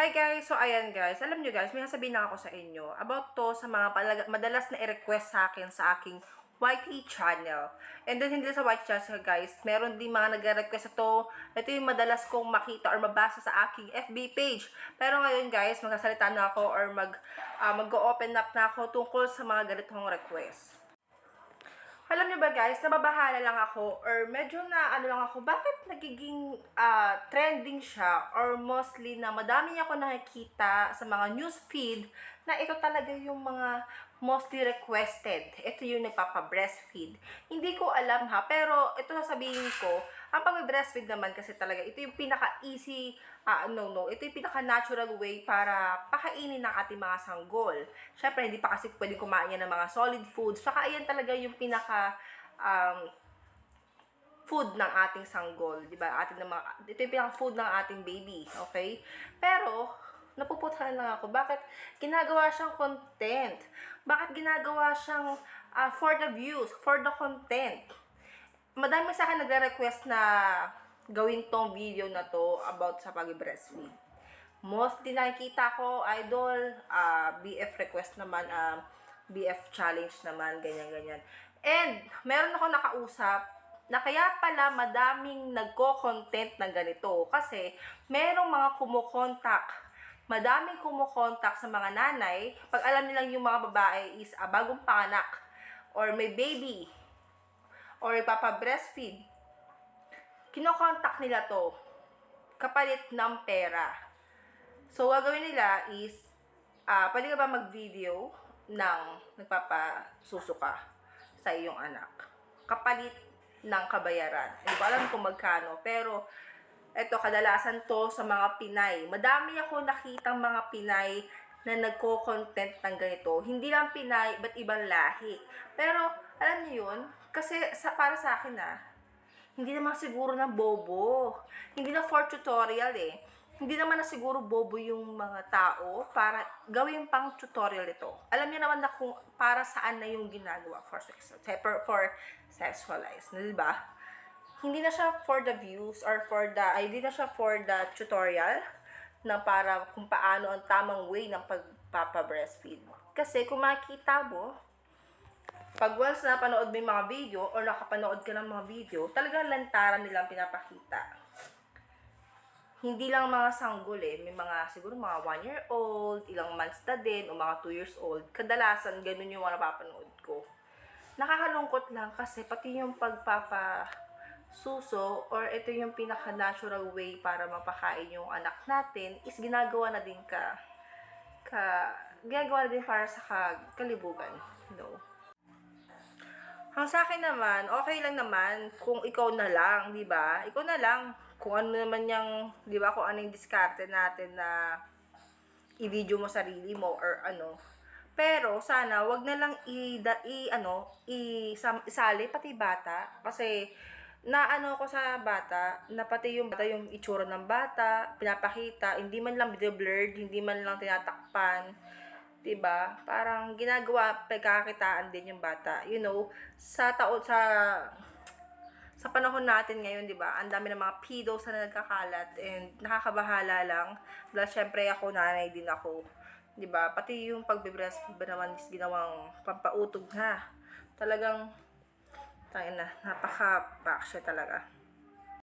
Hi guys! So ayan guys, alam nyo guys, may sasabihin lang ako sa inyo about to sa mga palag- madalas na i-request sa akin sa aking YT channel. And then hindi sa YT channel guys, meron din mga nag-request ito. Ito yung madalas kong makita or mabasa sa aking FB page. Pero ngayon guys, magsasalita na ako or mag, ah, mag-open up na ako tungkol sa mga ganitong request. Alam niyo ba guys, nababahala lang ako or medyo na ano lang ako, bakit nagiging ah, trending siya or mostly na madami ako nakikita sa mga news feed na ito talaga yung mga mostly requested. Ito yung nagpapa-breastfeed. Hindi ko alam ha, pero ito sasabihin ko, ang pag-breastfeed naman kasi talaga, ito yung pinaka-easy, ah no, no, ito yung pinaka-natural way para pakainin ng ating mga sanggol. Syempre, hindi pa kasi pwedeng kumain yan ng mga solid foods. Saka ayan talaga yung pinaka, um, food ng ating sanggol, 'di ba? Ating ng mga ito yung pinaka food ng ating baby, okay? Pero napuputhan lang ako, bakit ginagawa siyang content? Bakit ginagawa siyang ah, for the views, for the content? Madami sa akin nagre-request na gawin tong video na to about sa pag-breastfeed. Mostly nakikita ko, idol, ah, BF request naman, ah, BF challenge naman, ganyan-ganyan. And, meron ako nakausap na kaya pala madaming nagko-content ng ganito kasi merong mga kumukontak madaming kumukontak sa mga nanay pag alam nilang yung mga babae is ah, bagong panganak or may baby or ipapa-breastfeed kinokontak nila to kapalit ng pera. So, gagawin nila is, ah pwede ka ba mag-video ng nagpapasuso ka sa iyong anak? Kapalit ng kabayaran. Hindi ko alam kung magkano, pero eto, kadalasan to sa mga Pinay. Madami ako nakitang mga Pinay na nagko-content ng ganito. Hindi lang Pinay, but ibang lahi. Pero, alam niyo yun? Kasi sa, para sa akin ah, hindi naman siguro na bobo. Hindi na for tutorial eh. Hindi naman na siguro bobo yung mga tao para gawin pang tutorial ito. Alam niyo naman na kung para saan na yung ginagawa for sex, for, for sexualize, di ba? Hindi na siya for the views or for the, ay, hindi na siya for the tutorial na para kung paano ang tamang way ng pagpapa-breastfeed. Kasi kung makikita mo, pag once na panood mo yung mga video or nakapanood ka ng mga video, talagang lantaran nilang pinapakita. Hindi lang mga sanggol eh, may mga siguro mga 1 year old, ilang months na din, o mga 2 years old. Kadalasan, ganun yung mga napapanood ko. Nakakalungkot lang kasi pati yung pagpapa suso or ito yung pinaka-natural way para mapakain yung anak natin is ginagawa na din ka ka ginagawa na din para sa ka- kalibugan. No. Ang sa akin naman, okay lang naman kung ikaw na lang, di ba? Ikaw na lang. Kung ano naman yung, di ba, kung ano yung diskarte natin na i-video mo sarili mo or ano. Pero sana wag na lang i, da, i ano, isali pati bata kasi na ano ko sa bata, na pati yung bata, yung itsura ng bata, pinapakita, hindi man lang blurred, hindi man lang tinatakpan. 'di ba? Parang ginagawa pagkakitaan din yung bata. You know, sa taon sa sa panahon natin ngayon, 'di ba? Ang dami ng mga pedos na nagkakalat and nakakabahala lang. Dahil syempre ako nanay din ako. 'Di ba? Pati yung pagbe-breastfeed ba naman is ginawang pampautog na. Talagang tangin na, napaka-back siya talaga.